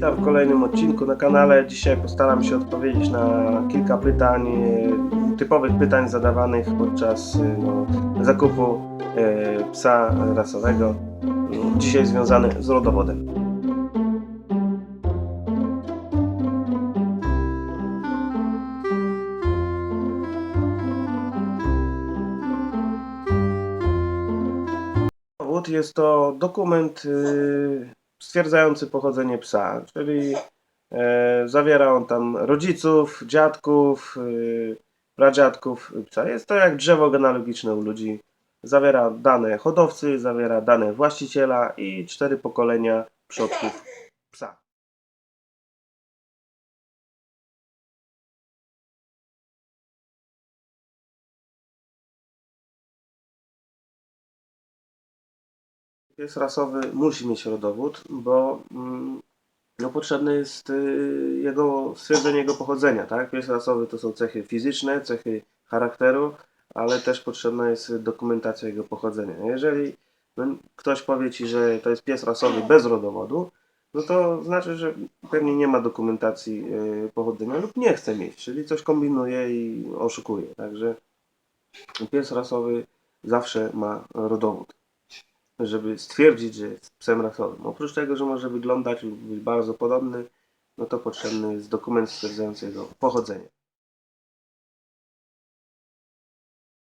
Witam w kolejnym odcinku na kanale. Dzisiaj postaram się odpowiedzieć na kilka pytań, e, typowych pytań zadawanych podczas e, no, zakupu e, psa rasowego. Dzisiaj związane z rodowodem. Jest to dokument y, stwierdzający pochodzenie psa, czyli e, zawiera on tam rodziców, dziadków, y, pradziadków psa. Jest to jak drzewo genealogiczne u ludzi. Zawiera dane hodowcy, zawiera dane właściciela i cztery pokolenia przodków psa. Pies rasowy musi mieć rodowód, bo mm, no, potrzebne jest y, jego stwierdzenie jego pochodzenia. Tak? Pies rasowy to są cechy fizyczne, cechy charakteru, ale też potrzebna jest dokumentacja jego pochodzenia. Jeżeli no, ktoś powie ci, że to jest pies rasowy bez rodowodu, no to znaczy, że pewnie nie ma dokumentacji y, pochodzenia lub nie chce mieć, czyli coś kombinuje i oszukuje. Także pies rasowy zawsze ma rodowód żeby stwierdzić, że jest psem rasowym. Oprócz tego, że może wyglądać lub być bardzo podobny, no to potrzebny jest dokument stwierdzający jego pochodzenie.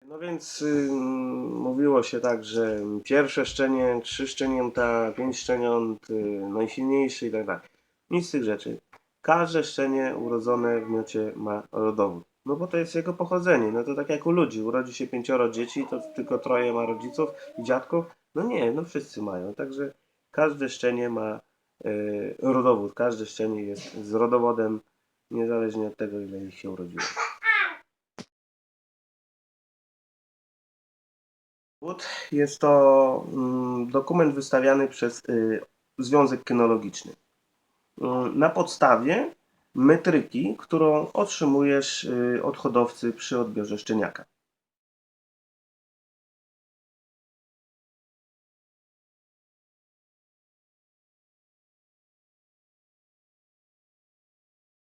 No więc mówiło się tak, że pierwsze szczenie, trzy szczenięta, pięć szczeniąt, y, najsilniejszy i tak dalej. Nic z tych rzeczy. Każde szczenie urodzone w miocie ma rodowód. No bo to jest jego pochodzenie. No to tak jak u ludzi. Urodzi się pięcioro dzieci, to tylko troje ma rodziców i dziadków. No nie, no wszyscy mają. Także każde szczenie ma y, rodowód. Każde szczenie jest z rodowodem, niezależnie od tego, ile ich się urodziło. Rodowód Jest to mm, dokument wystawiany przez y, Związek Kynologiczny. Y, na podstawie metryki, którą otrzymujesz y, od hodowcy przy odbiorze szczeniaka.